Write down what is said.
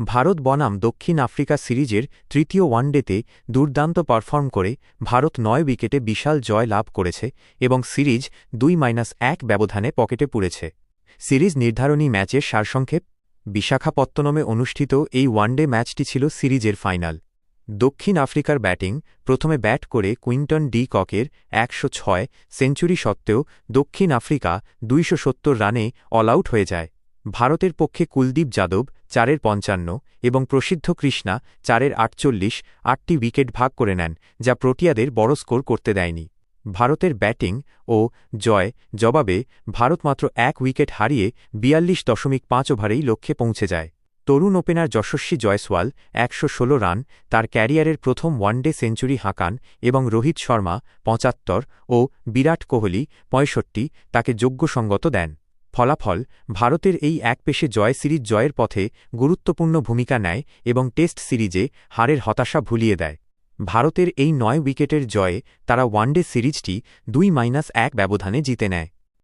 ভারত বনাম দক্ষিণ আফ্রিকা সিরিজের তৃতীয় ওয়ানডেতে দুর্দান্ত পারফর্ম করে ভারত নয় উইকেটে বিশাল জয় লাভ করেছে এবং সিরিজ দুই মাইনাস এক ব্যবধানে পকেটে পুড়েছে। সিরিজ নির্ধারণী ম্যাচের সারসংক্ষেপ, বিশাখাপত্তনমে অনুষ্ঠিত এই ওয়ানডে ম্যাচটি ছিল সিরিজের ফাইনাল। দক্ষিণ আফ্রিকার ব্যাটিং, প্রথমে ব্যাট করে কুইন্টন ডি ককের একশো ছয় সেঞ্চুরি সত্ত্বেও দক্ষিণ আফ্রিকা দুইশো সত্তর রানে অলআউট হয়ে যায়। ভারতের পক্ষে কুলদীপ যাদব চারের পঞ্চান্ন এবং প্রসিদ্ধ কৃষ্ণা চারের আটচল্লিশ আটটি উইকেট ভাগ করে নেন, যা প্রোটিয়াদের বড় স্কোর করতে দেয়নি। ভারতের ব্যাটিং ও জয় জবাবে ভারত মাত্র এক উইকেট হারিয়ে বিয়াল্লিশ দশমিক পাঁচ ওভারেই লক্ষ্যে পৌঁছে যায়। তরুণ ওপেনার যশস্বী জয়সওয়াল একশো ষোলো রান, তার ক্যারিয়ারের প্রথম ওয়ানডে সেঞ্চুরি হাঁকান এবং রোহিত শর্মা পঁচাত্তর ও বিরাট কোহলি পঁয়ষট্টি, তাকে যোগ্যসঙ্গত দেন। ফলাফল ভারতের এই এক পেশে জয় সিরিজ জয়ের পথে গুরুত্বপূর্ণ ভূমিকা নেয় এবং টেস্ট সিরিজে হারের হতাশা ভুলিয়ে দেয়। ভারতের এই নয় উইকেটের জয়ে তারা ওয়ানডে সিরিজটি দুই মাইনাস এক ব্যবধানে জিতে নেয়।